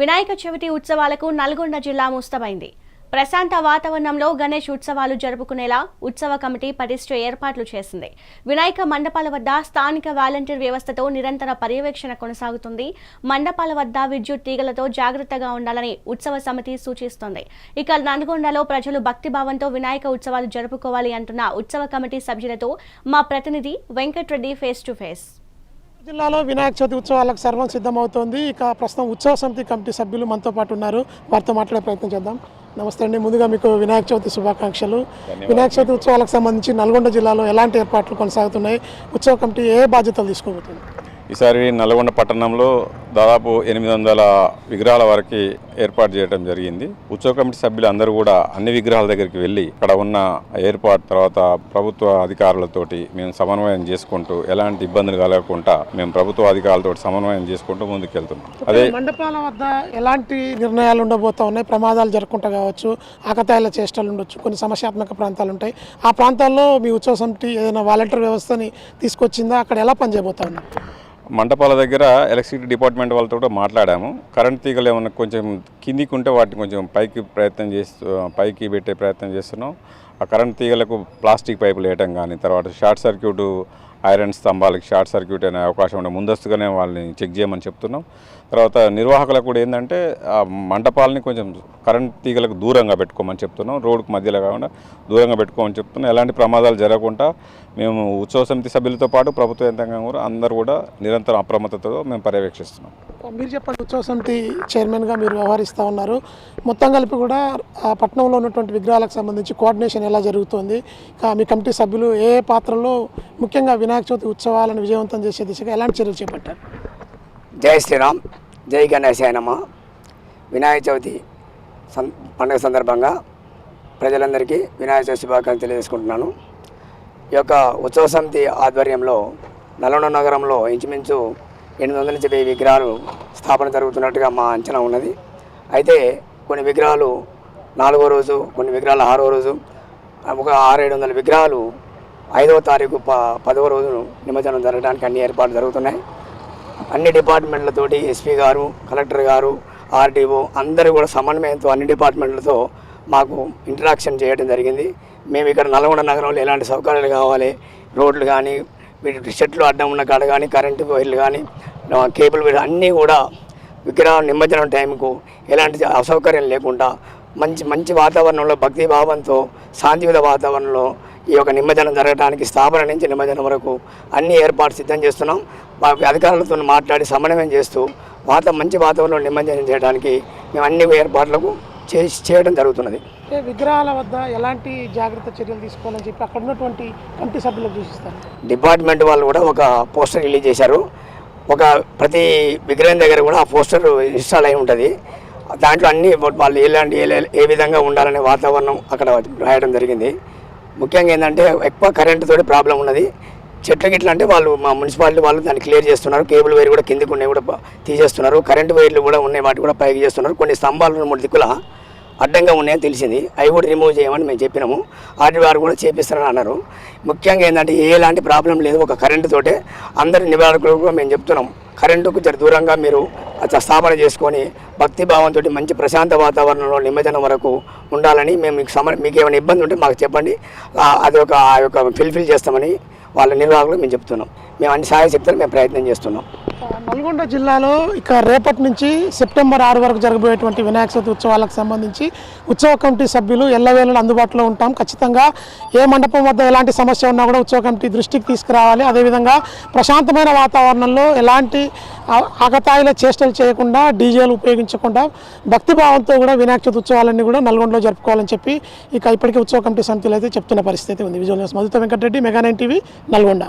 వినాయక చవితి ఉత్సవాలకు నల్గొండ జిల్లా ముస్తమైంది ప్రశాంత వాతావరణంలో గణేష్ ఉత్సవాలు జరుపుకునేలా ఉత్సవ కమిటీ పటిష్ట ఏర్పాట్లు చేసింది. వినాయక మండపాల వద్ద స్థానిక వాలంటీర్ వ్యవస్థతో నిరంతర పర్యవేక్షణ కొనసాగుతుంది. మండపాల వద్ద విద్యుత్ తీగలతో జాగ్రత్తగా ఉండాలని ఉత్సవ సమితి సూచిస్తోంది. ఇక నల్గొండలో ప్రజలు భక్తిభావంతో వినాయక ఉత్సవాలు జరుపుకోవాలి అంటున్న ఉత్సవ కమిటీ సభ్యులతో మా ప్రతినిధి వెంకట్రెడ్డి ఫేస్ టు ఫేస్ జిల్లాలో వినాయక చవితి ఉత్సవాలకు సర్వం సిద్ధమవుతోంది. ఇక ప్రస్తుతం ఉత్సవ సమితి కమిటీ సభ్యులు మనతో పాటు ఉన్నారు. వారితో మాట్లాడే ప్రయత్నం చేద్దాం. నమస్తే అండి. ముందుగా మీకు వినాయక చవితి శుభాకాంక్షలు. వినాయక చవితి ఉత్సవాలకు సంబంధించి నల్గొండ జిల్లాలో ఎలాంటి ఏర్పాట్లు కొనసాగుతున్నాయి? ఉత్సవ కమిటీ ఏ బాధ్యతలు తీసుకోబోతుంది? ఈసారి నల్గొండ పట్టణంలో దాదాపు ఎనిమిది వందల విగ్రహాల వరకు ఏర్పాటు చేయడం జరిగింది. ఉత్సవ కమిటీ సభ్యులు అందరూ కూడా అన్ని విగ్రహాల దగ్గరికి వెళ్ళి అక్కడ ఉన్న ఏర్పాటు తర్వాత ప్రభుత్వ అధికారులతోటి మేము సమన్వయం చేసుకుంటూ ఎలాంటి ఇబ్బందులు కలగకుండా మేము ప్రభుత్వ అధికారులతో సమన్వయం చేసుకుంటూ ముందుకెళ్తున్నాం. అదే మండపాల వద్ద ఎలాంటి నిర్ణయాలు ఉండబోతా ఉన్నాయి? ప్రమాదాలు జరగకుండా కావచ్చు ఆకతాయిల చేష్టలు ఉండొచ్చు కొన్ని సమస్యాత్మక ప్రాంతాలు ఉంటాయి. ఆ ప్రాంతాల్లో మీ ఉత్సవ సమితి ఏదైనా వాలంటీర్ వ్యవస్థని తీసుకొచ్చిందా? అక్కడ ఎలా పనిచేయబోతా ఉన్నారు మంటపాల దగ్గర ఎలక్ట్రిసిటీ డిపార్ట్మెంట్ వాళ్ళతో కూడా మాట్లాడాము. కరెంట్ తీగలు ఏమన్నా కొంచెం కిందికి ఉంటే వాటిని కొంచెం పైకి ప్రయత్నం చేస్తూ పైకి పెట్టే ప్రయత్నం చేస్తున్నాం. ఆ కరెంట్ తీగలకు ప్లాస్టిక్ పైపులు వేయటం కానీ తర్వాత షార్ట్ సర్క్యూట్ ఐరన్ స్తంభాలకి షార్ట్ సర్క్యూట్ అనే అవకాశం ఉండే ముందస్తుగానే వాళ్ళని చెక్ చేయమని చెప్తున్నాం. తర్వాత నిర్వాహకులకు కూడా ఏంటంటే ఆ మంటపాలని కొంచెం కరెంట్ తీగలకు దూరంగా పెట్టుకోమని చెప్తున్నాం. రోడ్డుకు మధ్యలో కాకుండా దూరంగా పెట్టుకోమని చెప్తున్నాం. ఎలాంటి ప్రమాదాలు జరగకుండా మేము ఉత్సవ సమితి సభ్యులతో పాటు ప్రభుత్వ యంత్రాంగం కూడా అందరూ కూడా నిరంతరం అప్రమత్తతో మేము పర్యవేక్షిస్తున్నాం. మీరు చెప్పండి ఉత్సవ సమితి చైర్మన్గా మీరు వ్యవహరిస్తూ ఉన్నారు. మొత్తం కలిపి కూడా ఆ పట్టణంలో ఉన్నటువంటి విగ్రహాలకు సంబంధించి కోఆర్డినేషన్ ఎలా జరుగుతుంది? మీ కమిటీ సభ్యులు ఏ ఏ పాత్రలో ముఖ్యంగా వినాయక చవితి ఉత్సవాలను విజయవంతం చేసే దిశగా ఎలాంటి చర్యలు చేపట్టారు? జై శ్రీరామ్ జై గణేశాయ నమ. వినాయక చవితి సం పండుగ సందర్భంగా ప్రజలందరికీ వినాయక చవితి శుభాకాంక్షలు తెలియజేసుకుంటున్నాను. ఈ యొక్క ఉత్సవ సమితి ఆధ్వర్యంలో నల్గొండ నగరంలో ఇంచుమించు ఎనిమిది వందల నుంచి వెయ్యి విగ్రహాలు స్థాపన జరుగుతున్నట్టుగా మా అంచనా ఉన్నది. అయితే కొన్ని విగ్రహాలు నాలుగో రోజు కొన్ని విగ్రహాలు ఆరో రోజు ఒక ఆరేడు వందల విగ్రహాలు ఐదవ తారీఖు ప పదవ రోజును నిమజ్జనం జరగడానికి అన్ని ఏర్పాట్లు జరుగుతున్నాయి. అన్ని డిపార్ట్మెంట్లతోటి ఎస్పీ గారు కలెక్టర్ గారు ఆర్డీఓ అందరూ కూడా సమన్వయంతో అన్ని డిపార్ట్మెంట్లతో మాకు ఇంటరాక్షన్ చేయడం జరిగింది. మేము ఇక్కడ నల్గొండ నగరంలో ఎలాంటి సౌకర్యాలు కావాలి రోడ్లు కానీ చెట్లు అడ్డం ఉన్న కాడ కానీ కరెంటు వైర్లు కానీ కేబుల్ వైర్లు అన్నీ కూడా విగ్రహం నిమజ్జనం టైంకు ఎలాంటి అసౌకర్యం లేకుండా మంచి మంచి వాతావరణంలో భక్తి భావంతో శాంతియుత వాతావరణంలో ఈ యొక్క నిమజ్జనం జరగడానికి స్థాపన నుంచి నిమజ్జనం వరకు అన్ని ఏర్పాటు సిద్ధం చేస్తున్నాం. మా అధికారులతో మాట్లాడి సమన్వయం చేస్తూ వాత మంచి వాతావరణంలో నిమజ్జనం చేయడానికి మేము అన్ని ఏర్పాట్లకు చేసి చేయడం జరుగుతున్నది. అంటే విగ్రహాల వద్ద ఎలాంటి జాగ్రత్త చర్యలు తీసుకోవాలని చెప్పి అక్కడ ఉన్నటువంటి కమిటీ సభ్యులకు సూచిస్తారు. డిపార్ట్మెంట్ వాళ్ళు కూడా ఒక పోస్టర్ రిలీజ్ చేశారు. ఒక ప్రతి విగ్రహం దగ్గర కూడా ఆ పోస్టర్ ఇన్స్టాల్ అయి ఉంటుంది. దాంట్లో అన్ని వాళ్ళు ఎలాంటి ఏ- విధంగా ఉండాలనే వాతావరణం అక్కడ రాయడం జరిగింది. ముఖ్యంగా ఏంటంటే ఎక్కువ కరెంటు తోటి ప్రాబ్లం ఉన్నది. చెట్లు గిట్ల అంటే వాళ్ళు మా మున్సిపాలిటీ వాళ్ళు దాన్ని క్లియర్ చేస్తున్నారు. కేబుల్ వైర్ కూడా కిందకు ఉన్నాయి కూడా తీసేస్తున్నారు. కరెంటు వైర్లు కూడా ఉన్నాయి వాటి కూడా పైకి చేస్తున్నారు. కొన్ని స్తంభాలు మూడు దిక్కుల అడ్డంగా ఉన్నాయని తెలిసింది. అవి కూడా రిమూవ్ చేయమని మేము చెప్పినాము. వాటి వారు కూడా చేపిస్తారని అన్నారు. ముఖ్యంగా ఏంటంటే ఎలాంటి ప్రాబ్లం లేదు. ఒక కరెంటు తోటే అందరి నివారకులకు మేము చెప్తున్నాం కరెంటుకు జర దూరంగా మీరు స్థాపన చేసుకొని భక్తి భావంతో మంచి ప్రశాంత వాతావరణంలో నిమజ్జనం వరకు ఉండాలని మేము మీకు సమ మీకు ఏమైనా ఇబ్బంది ఉంటే మాకు చెప్పండి. అది ఒక ఆ యొక్క ఫిల్ఫిల్ చేస్తామని వాళ్ళ నిర్వాహకులు మేము చెప్తున్నాం. మేము అన్ని సహాయ శక్తులు మేము ప్రయత్నం చేస్తున్నాం. నల్గొండ జిల్లాలో ఇక రేపటి నుంచి సెప్టెంబర్ ఆరు వరకు జరగబోయేటువంటి వినాయక చవితి ఉత్సవాలకు సంబంధించి ఉత్సవ కమిటీ సభ్యులు ఎల్లవేళలు అందుబాటులో ఉంటాం. ఖచ్చితంగా ఏ మండపం వద్ద ఎలాంటి సమస్య ఉన్నా కూడా ఉత్సవ కమిటీ దృష్టికి తీసుకురావాలి. అదేవిధంగా ప్రశాంతమైన వాతావరణంలో ఎలాంటి ఆ- ఆకతాయిల చేష్టలు చేయకుండా డీజేలు ఉపయోగించకుండా భక్తిభావంతో కూడా వినాయక చవితి ఉత్సవాలన్నీ కూడా నల్గొండలో జరుపుకోవాలని చెప్పి ఇక ఇప్పటికే ఉత్సవ కమిటీ సమితిలో అయితే చెప్తున్న పరిస్థితి ఉంది. Visual news మధుత Venkatareddy mega nine TV Nalgonda.